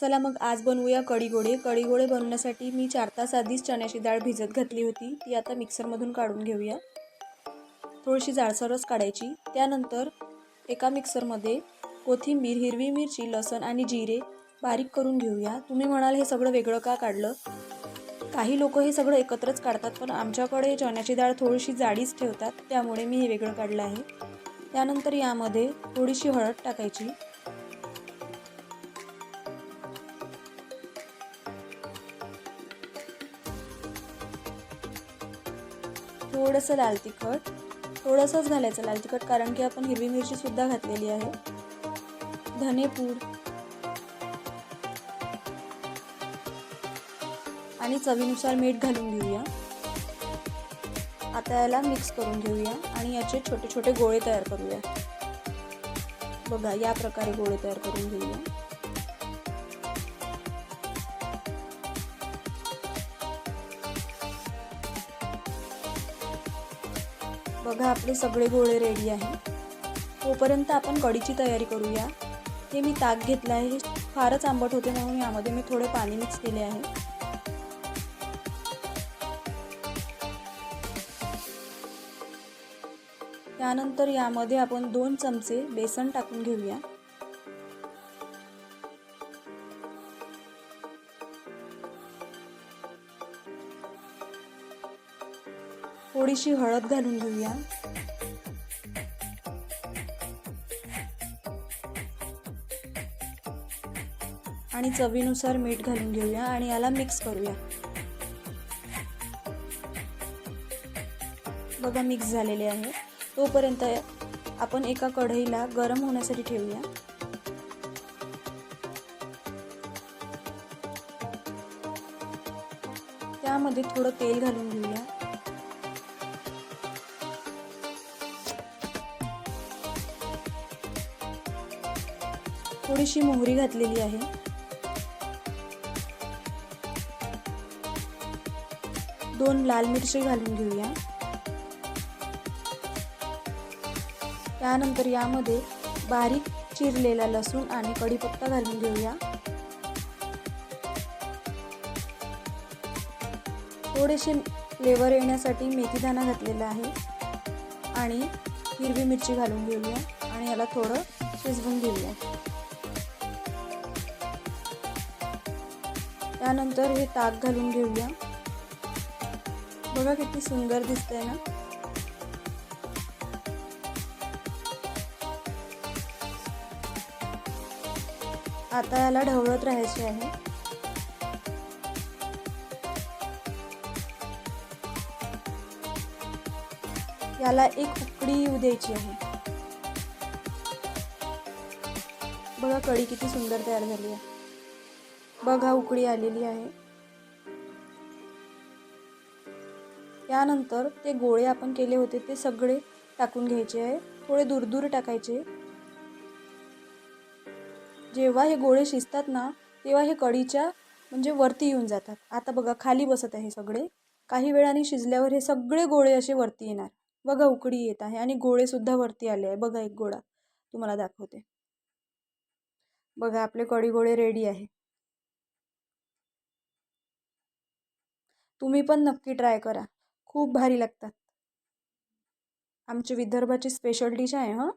चला मग आज बनवूया कढीगोळे कढीगोळे बनवण्यासाठी मी चार तास आधीच चण्याची डाळ भिजत घातली होती. ती आता मिक्सरमधून काढून घेऊया. थोडीशी जाडसरच काढायची. त्यानंतर एका मिक्सरमध्ये कोथिंबीर हिरवी मिरची लसण आणि जिरे बारीक करून घेऊया. तुम्ही म्हणाल हे सगळं वेगळं का काढलं? काही लोक हे सगळं एकत्रच काढतात पण आमच्याकडे चण्याची डाळ थोडीशी जाडीच ठेवतात. त्यामुळे मी हे वेगळं काढलं आहे. त्यानंतर यामध्ये थोडीशी हळद टाकायची. थोडंसं लाल तिखट थोडंसंच घालायचं लाल तिखट कारण की आपण हिरवी मिरचीसुद्धा घातलेली आहे. धनेपूड आणि चवीनुसार मीठ घालून घेऊया. आता याला मिक्स करून घेऊया आणि याचे छोटे छोटे गोळे तयार करूया. बघा या प्रकारे गोळे तयार करून घेऊया. बघा आपले सगळे गोळे रेडी आहे. तोपर्यंत आपण कढीची तयारी करूया. हे मी ताक घेतलं आहे. हे फारच आंबट होते म्हणून यामध्ये मी थोडे पाणी मिक्स केले आहे. त्यानंतर यामध्ये आपण दोन चमचे बेसन टाकून घेऊया. थोडीशी हळद घालून घेऊया. आणि चवीनुसार मीठ घालून घेऊया आणि याला मिक्स करूया. बघा मिक्स झालेले आहे. तोपर्यंत आपण एका कढईला गरम होण्यासाठी ठेवूया. त्यामध्ये थोडं तेल घालून घेऊया. थोडीशी मोहरी घातलेली आहे. दोन लाल मिरची घालून घेऊया. त्यानंतर यामध्ये बारीक चिरलेला लसूण आणि कढीपत्ता घालून घेऊया. थोडेसे फ्लेवर येण्यासाठी मेथीदाणा घातलेला आहे. आणि हिरवी मिरची घालून घेऊया आणि याला थोडं शिजवून घेऊया. त्यानंतर हे ताक घालून घेऊया. बघा किती सुंदर दिसतंय ना? आता याला ढवळत राहायचे आहे. याला एक उकडी येऊ द्यायची आहे. बघा कढी किती सुंदर तयार झाली आहे. बघा उकळी आलेली आहे. त्यानंतर ते गोळे आपण केले होते ते सगळे टाकून घ्यायचे आहे. थोडे दूर दूर टाकायचे. जेव्हा हे गोळे शिजतात ना तेव्हा हे कढीच्या म्हणजे वरती येऊन जातात. आता बघा खाली बसत आहे सगळे. काही वेळाने शिजल्यावर हे सगळे गोळे असे वरती येणार. बघा उकडी येत आहे आणि गोळेसुद्धा वरती आले आहे. बघा एक गोळा तुम्हाला दाखवते. बघा आपले कढी गोळे रेडी आहे. तुम्ही पण नक्की ट्राय करा. खूप भारी लागतात. आमची विदर्भाची स्पेशल डिश आहे हां.